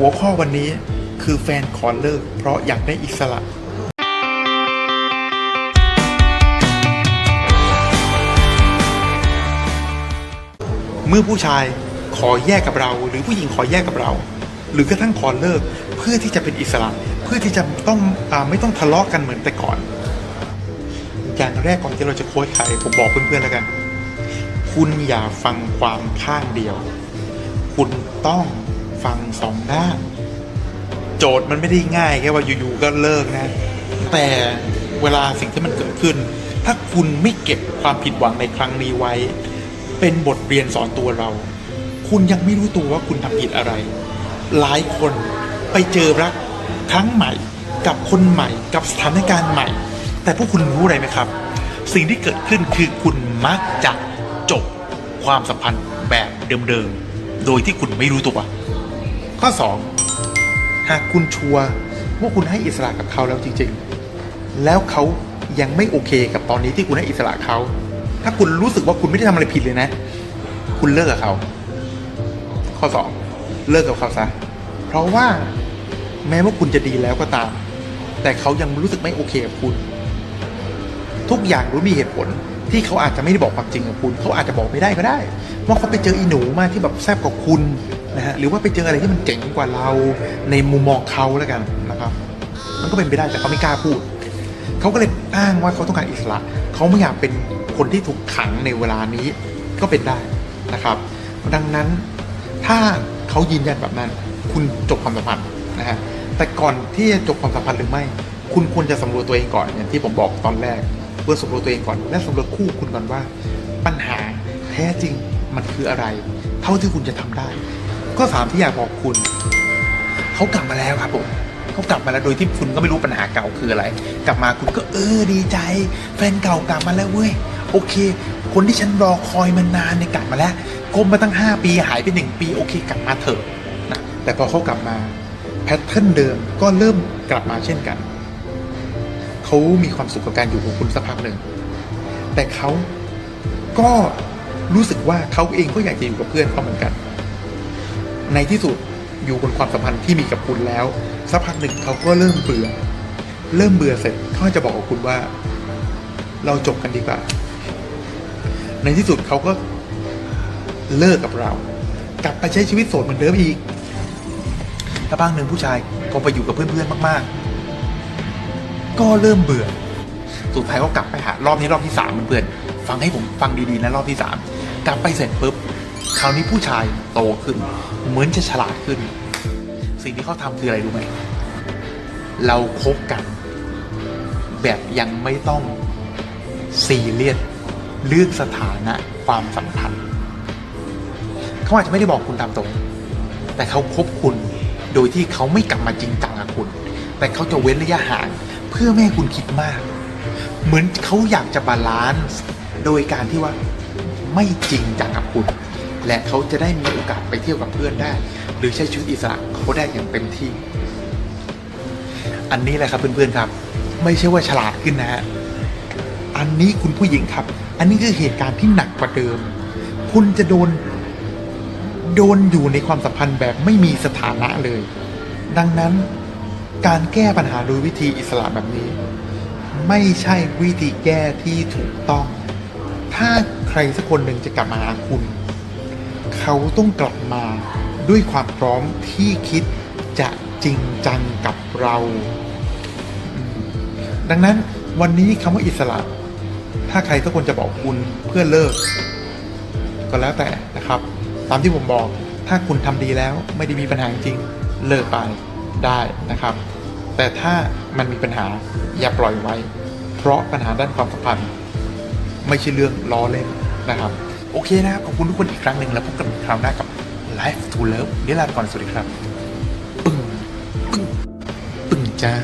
หัวข้อวันนี้คือแฟนขอเลิก เพราะอยากได้อิสระเมื่อผู้ชายขอแยกกับเรา หรือผู้หญิงขอแยกกับเรา หรือกระทั่งขอเลิกเพื่อที่จะเป็นอิสระ เพื่อที่จะต้องอไม่ต้องทะเลาะกันเหมือนแต่ก่อน อย่างแรกก่อนที่เราจะโค้ชใครผมบอกเพื่อนๆแล้วกัน คุณอย่าฟังความข้างเดียว คุณต้อง ฟังสองด้าน โจทย์มันไม่ได้ง่ายแค่ว่าอยู่ๆก็เลิกนะ แต่เวลาสิ่งที่มันเกิดขึ้น ถ้าคุณไม่เก็บความผิดหวังในครั้งนี้ไว้ เป็นบทเรียนสอนตัวเรา คุณยังไม่รู้ตัวว่าคุณทำผิดอะไร หลายคนไปเจอรักครั้งใหม่กับคนใหม่กับสถานการณ์ใหม่ แต่พวกคุณรู้อะไรไหมครับ สิ่งที่เกิดขึ้นคือคุณมักจะจบความสัมพันธ์แบบเดิมๆ โดยที่คุณไม่รู้ตัว ข้อ 2 หากคุณชัวร์ว่าคุณให้อิสระกับเขาแล้วจริงๆ แล้วเขายังไม่โอเคกับตอนนี้ที่คุณให้อิสระเขา ถ้าคุณรู้สึกว่าคุณไม่ได้ทำอะไรผิดเลยนะ คุณเลิกกับเขา ข้อ 2 เลิกกับเขาซะ เพราะว่าแม้ว่าคุณจะดีแล้วก็ตาม แต่เขายังรู้สึกไม่โอเคกับคุณ ทุกอย่างรู้มีเหตุผลที่เขาอาจจะไม่ได้บอกความจริงกับคุณ เขาอาจจะบอกไม่ได้ก็ได้ ว่าเขาไปเจออีหนูมาที่แบบแซ่บกว่าคุณ นะฮะหรือว่าไปเจออะไรที่มันเจ๋งกว่าเราในมุมมองเขาแล้วกันนะครับ มันก็เป็นไปได้แต่เขาไม่กล้าพูดเขาก็เลยอ้างว่าเขาต้องการอิสระเขาไม่อยากเป็นคนที่ถูกขังในเวลานี้ก็เป็นได้นะครับ ดังนั้นถ้าเขายืนยันแบบนั้น คุณจบความสัมพันธ์นะฮะแต่ก่อนที่จะจบความสัมพันธ์หรือไม่ คุณควรจะสำรวจตัวเองก่อนอย่างที่ผมบอกตอนแรกเพื่อสำรวจตัวเองก่อน และสำรวจคู่คุณก่อนว่า ปัญหาแท้จริงมันคืออะไร เท่าที่คุณจะทำได้ ก็สามที่อยากบอกคุณ เขากลับมาแล้วครับผมเขากลับมาแล้วโดยที่คุณก็ไม่รู้ปัญหาเก่าคืออะไร กลับมาคุณก็เออดีใจ แฟนเก่ากลับมาแล้วเว้ยโอเค คนที่ฉันรอคอยมานานเนี่ยกลับมาแล้วคบมาตั้ง 5 ปีหายไป 1 ปีโอเค กลับมาเถอะนะแต่พอเขากลับมาแพทเทิร์นเดิมก็เริ่มกลับมาเช่นกันเขามีความสุขกับการอยู่กับคุณสักพักหนึ่งแต่เขาก็รู้สึกว่าเขาเองก็อยากจะอยู่กับเพื่อนเขาเหมือนกัน ในที่สุดอยู่บนความสัมพันธ์ที่มีกับคุณแล้ว สักพักหนึ่งเขาก็เริ่มเบื่อ เริ่มเบื่อเสร็จเขาจะบอกกับคุณว่า เราจบกันดีกว่า ในที่สุดเขาก็เลิกกับเรา กลับไปใช้ชีวิตโสดเหมือนเดิมอีกถ้าบ้างหนึ่งผู้ชายก็ไปอยู่กับเพื่อนๆมาก ๆ ก็เริ่มเบื่อ สุดท้ายก็กลับไปหารอบนี้รอบที่สามเพื่อนๆฟังให้ผมฟังดีๆนะรอบที่สามกลับไปเสร็จปุ๊บ คราวนี้ผู้ชายโตขึ้น เหมือนจะฉลาดขึ้น สิ่งที่เขาทำคืออะไรรู้ไหม เราคบกัน แบบยังไม่ต้องซีเรียสเรื่องสถานะความสัมพันธ์เขาอาจจะไม่ได้บอกคุณตามตรง แต่เขาคบคุณโดยที่เขาไม่กลับมาจริงจังกับคุณ แต่เขาจะเว้นระยะห่างเพื่อไม่ให้คุณคิดมาก เหมือนเขาอยากจะบาลานซ์โดยการที่ว่าไม่จริงจังกับคุณ และเขาจะได้มีโอกาสไปเที่ยวกับเพื่อนได้ หรือใช้ชีวิตอิสระเขาได้อย่างเต็มที่ อันนี้แหละครับเพื่อนๆครับ ไม่ใช่ว่าฉลาดขึ้นนะฮะอันนี้คุณผู้หญิงครับ อันนี้คือเหตุการณ์ที่หนักกว่าเดิม คุณจะโดน โดนอยู่ในความสัมพันธ์แบบไม่มีสถานะเลย ดังนั้นการแก้ปัญหาโดยวิธีอิสระแบบนี้ ไม่ใช่วิธีแก้ที่ถูกต้อง ถ้าใครสักคนหนึ่งจะกลับมาหาคุณ เขาต้องกลับมาด้วยความพร้อมที่คิดจะจริงจังกับเรา ดังนั้นวันนี้คำว่าอิสระ ถ้าใครสักคนจะบอกคุณเพื่อเลิก ก็แล้วแต่นะครับ ตามที่ผมบอกถ้าคุณทำดีแล้วไม่ได้มีปัญหาจริงเลิกไปได้นะครับ แต่ถ้ามันมีปัญหาอย่าปล่อยไว้ เพราะปัญหาด้านความสัมพันธ์ ไม่ใช่เรื่องล้อเล่นนะครับ โอเคนะครับ ขอบคุณทุกคนอีกครั้งหนึ่งแล้วพบกันคราวหน้ากับ Life to Love เดี๋ยวลาไปก่อนสวัสดีครับ ปึ้ง ปึ้ง ปึ้งจ้า